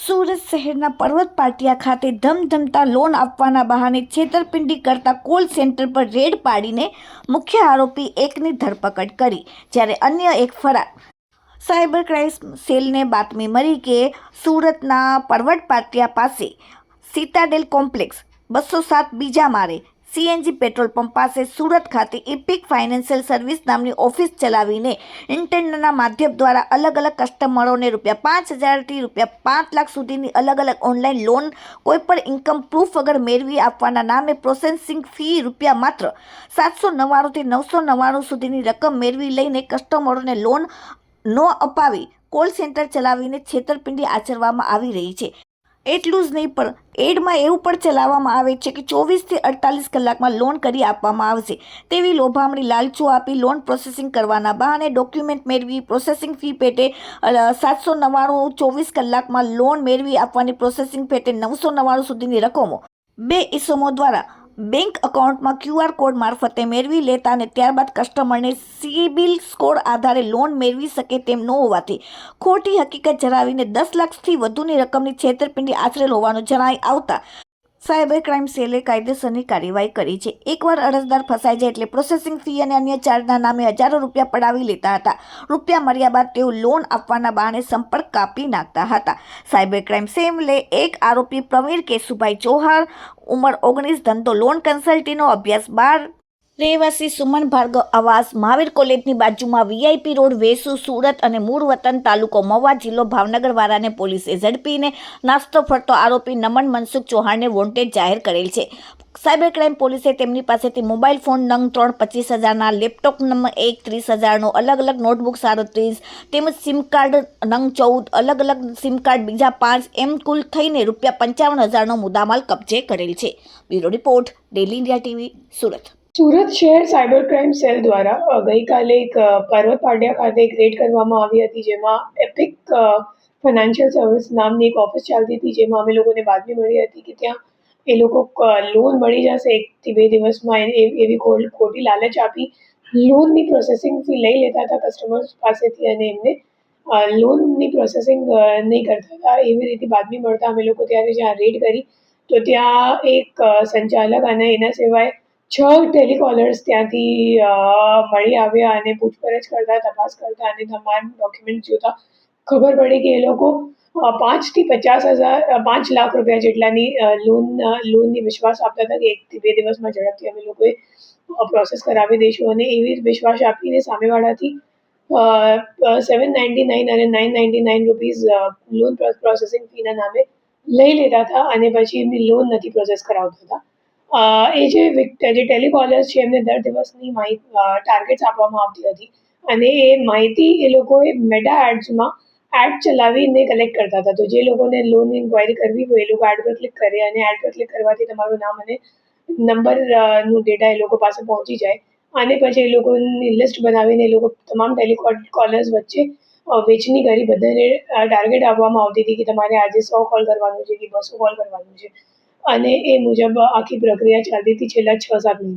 સુરત શહેરના પર્વત પાટિયા ખાતે ધમધમતા લોન આપવાના બહાને છેતરપિંડી કરતા કોલ સેન્ટર પર રેડ પાડીને મુખ્ય આરોપી એકની ધરપકડ કરી, જ્યારે અન્ય એક ફરાર. સાયબર ક્રાઇમ સેલને બાતમી મળી કે સુરતના પર્વત પાટિયા પાસે સીતાડેલ કોમ્પ્લેક્સ, બસો સાત બીજા મારે સીએનજી પેટ્રોલ પંપ પાસે સુરત ખાતે ઇપિક ફાઇનાન્શિયલ સર્વિસ નામની ઓફિસ ચલાવીને ઇન્ટરનેટના માધ્યમ દ્વારા અલગ અલગ કસ્ટમરોને રૂપિયા પાંચ હજારથી રૂપિયા પાંચ લાખ સુધીની અલગ અલગ ઓનલાઈન લોન, કોઈપણ ઇન્કમ પ્રૂફ વગર મેળવી આપવાના નામે પ્રોસેસિંગ ફી રૂપિયા માત્ર સાતસો નવ્વાણુંથી નવસો નવ્વાણું સુધીની રકમ મેળવી લઈને કસ્ટમરોને લોન ન અપાવી કોલ સેન્ટર ચલાવીને છેતરપિંડી આચરવામાં આવી રહી છે. એટલું જ નહીં, પણ એડમાં એવું પણ ચલાવવામાં આવે છે કે ચોવીસથી અડતાલીસ કલાકમાં લોન કરી આપવામાં આવશે. તેવી લોભામણી લાલચો આપી લોન પ્રોસેસિંગ કરવાના બહાને ડોક્યુમેન્ટ મેળવી, પ્રોસેસિંગ ફી પેટે સાતસો નવ્વાણું ચોવીસ કલાકમાં લોન મેળવી આપવાની પ્રોસેસિંગ પેટે નવસો નવ્વાણું સુધીની રકમો. બે ઇસમો દ્વારા બેંક એકાઉન્ટમાં ક્યુઆર કોડ મારફતે મેળવી લેતા અને ત્યારબાદ કસ્ટમરને સિબિલ સ્કોર આધારે લોન મેળવી શકે તેમ ન હોવાથી ખોટી હકીકત જણાવીને દસ લાખથી વધુની રકમની છેતરપિંડી આચરેલ હોવાનું જણાઈ આવતા સાયબર ક્રાઇમ સેલે કાયદેસરની કાર્યવાહી કરી છે. એકવાર અરજદાર ફસાઈ જાય એટલે પ્રોસેસિંગ ફી અને અન્ય ચાર્જના નામે હજારો રૂપિયા પડાવી લેતા હતા. રૂપિયા મળ્યા બાદ તેઓ લોન આપવાના બહાને સંપર્ક કાપી નાખતા હતા. સાયબર ક્રાઇમ સેલે એક આરોપી પ્રવીણ કેશુભાઈ ચૌહાણ ઉંમર ઓગણીસ, ધંધો, લોન કન્સલ્ટીનો અભ્યાસ બાર રહેવાસી સુમન ભાર્ગવ આવાસ મહાવીર કોલેજની બાજુમાં વીઆઈપી રોડ વેસુ, સુરત અને મૂળ વતન તાલુકો મવા જિલ્લો ભાવનગર વાળાને પોલીસે ઝડપીને નાસ્તો ફરતો આરોપી નમન મનસુખ ચૌહાણને વોન્ટેડ જાહેર કરેલ છે. સાયબર ક્રાઇમ પોલીસે તેમની પાસેથી મોબાઈલ ફોન નંગ ત્રણ પચીસ હજારના લેપટોપ નંબર એક ત્રીસ હજારનો અલગ અલગ નોટબુક સાડત્રીસ તેમજ સિમ કાર્ડ નંગ ચૌદ, અલગ અલગ સિમ કાર્ડ બીજા પાંચ, એમ કુલ થઈને રૂપિયા પંચાવન હજારનો મુદ્દામાલ કબજે કરેલ છે. Bureau report, daily India TV, Surat. Surat શહેર સાયબર ક્રાઇમ સેલ દ્વારા ગઈકાલે એક પર્વત પાટિયા ખાતે એક રેડ કરવામાં આવી હતી જેમાં એપિક ફાઇનાન્શિયલ સર્વિસ નામની એક ઓફિસ ચાલતી હતી જેમાં અમે લોકોને બાતમી મળી હતી કે ત્યાં એ લોકો લોન મળી જશે એકથી બે દિવસમાં એવી ખોટી લાલચ આપી લોનની પ્રોસેસિંગ ફી લઈ લેતા હતા કસ્ટમર્સ પાસેથી અને એમને લોનની પ્રોસેસિંગ નહીં કરતા હતા. એવી રીતે બાતમી મળતા અમે લોકો ત્યારે જ્યાં રેડ કરી તો ત્યાં એક સંચાલક અને એના સિવાય છ ટેલિકોલર્સ ત્યાંથી મળી આવ્યા અને પૂછપરછ કરતા, તપાસ કરતા અને તમામ ડોક્યુમેન્ટ જોતા. ખબર પડી કે એ લોકો પાંચથી પચાસ હજાર પાંચ લાખ રૂપિયા જેટલાની લોન લોનની વિશ્વાસ આપતા હતા કે એકથી બે દિવસમાં ઝડપથી અમે લોકોએ પ્રોસેસ કરાવી દઈશું. અને એવી વિશ્વાસ આપીને સામેવાળાથી સેવન નાઇન્ટી નાઇન અને nine ninety nine rupees loan processing ફીના નામે લઈ લેતા હતા અને પછી એમની લોન નથી પ્રોસેસ કરાવતા હતા. એ જે જે ટેલિકોલર્સ છે, એમને દર દિવસની માહિતી ટાર્ગેટ્સ આપવામાં આવતી હતી. અને એ માહિતી એ લોકોએ મેડા એડ્સમાં એડ ચલાવીને કલેક્ટ કરતા હતા. તો જે લોકોને લોન ઇન્ક્વાયરી કરવી હોય, એ લોકો એડ પર ક્લિક કરે અને એડ પર ક્લિક કરવાથી તમારું નામ અને નંબરનું ડેટા એ લોકો પાસે પહોંચી જાય. અને પછી એ લોકોની લિસ્ટ બનાવીને એ લોકો તમામ ટેલિકોલર્સ વચ્ચે વેચની કરી. બધાને ટાર્ગેટ આપવામાં આવતી હતી કે તમારે આજે સો કોલ કરવાનું છે કે બસો કોલ કરવાનું છે. અને એ મુજબ આખી પ્રક્રિયા ચાલતી હતી છેલ્લા છ સાત મહિના.